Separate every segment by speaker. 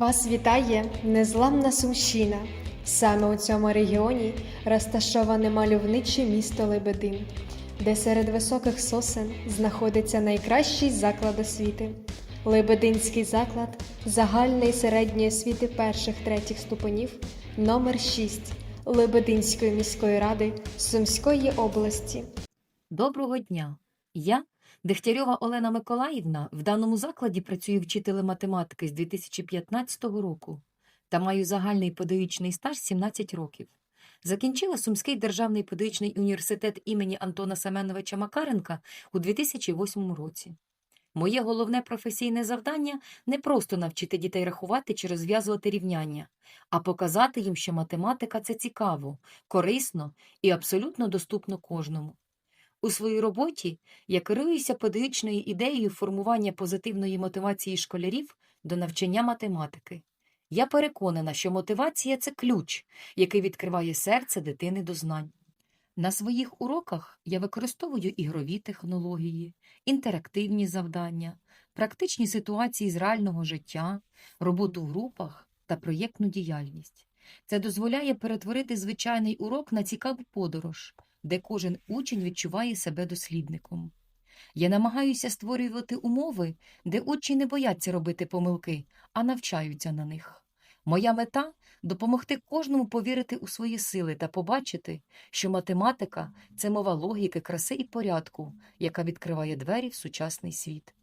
Speaker 1: Вас вітає незламна Сумщина. Саме у цьому регіоні розташоване мальовниче місто Лебедин, де серед високих сосен знаходиться найкращий заклад освіти. Лебединський заклад загальної середньої освіти перших третіх ступенів номер 6 Лебединської міської ради Сумської області.
Speaker 2: Доброго дня! Я, Дегтярьова Олена Миколаївна, в даному закладі працюю вчителем математики з 2015 року та маю загальний педагогічний стаж 17 років. Закінчила Сумський державний педагогічний університет імені Антона Семеновича Макаренка у 2008 році. Моє головне професійне завдання не просто навчити дітей рахувати чи розв'язувати рівняння, а показати їм, що математика це цікаво, корисно і абсолютно доступно кожному. У своїй роботі я керуюся педагогічною ідеєю формування позитивної мотивації школярів до навчання математики. Я переконана, що мотивація це ключ, який відкриває серце дитини до знань. На своїх уроках я використовую ігрові технології, інтерактивні завдання, практичні ситуації з реального життя, роботу в групах та проєктну діяльність. Це дозволяє перетворити звичайний урок на цікаву подорож, де кожен учень відчуває себе дослідником. Я намагаюся створювати умови, де учні не бояться робити помилки, а навчаються на них. Моя мета допомогти кожному повірити у свої сили та побачити, що математика це мова логіки, краси і порядку, яка відкриває двері в сучасний світ.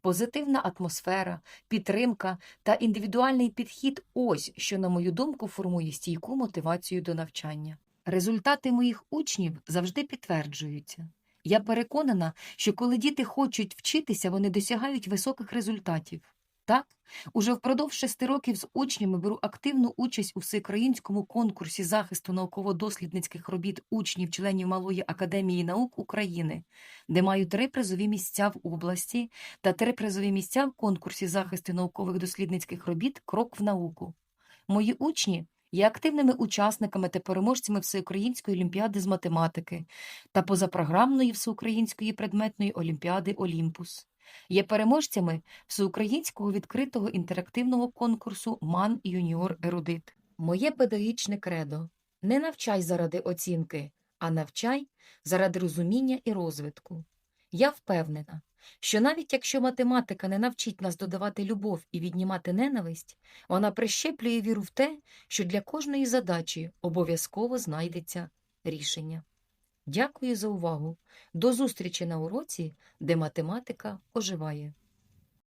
Speaker 2: Позитивна атмосфера, підтримка та індивідуальний підхід ось що, на мою думку, формує стійку мотивацію до навчання. Результати моїх учнів завжди підтверджуються. Я переконана, що коли діти хочуть вчитися, вони досягають високих результатів. Так, уже впродовж шести років з учнями беру активну участь у всеукраїнському конкурсі захисту науково-дослідницьких робіт учнів-членів Малої академії наук України, де маю три призові місця в області та три призові місця в конкурсі захисту наукових дослідницьких робіт Крок в науку. Мої учні є активними учасниками та переможцями Всеукраїнської олімпіади з математики та позапрограмної Всеукраїнської предметної олімпіади Олімпус. Є переможцями всеукраїнського відкритого інтерактивного конкурсу МАН Юніор Ерудит. Моє педагогічне кредо не навчай заради оцінки, а навчай заради розуміння і розвитку. Я впевнена, що навіть якщо математика не навчить нас додавати любов і віднімати ненависть, вона прищеплює віру в те, що для кожної задачі обов'язково знайдеться рішення. Дякую за увагу. До зустрічі на уроці, де математика оживає.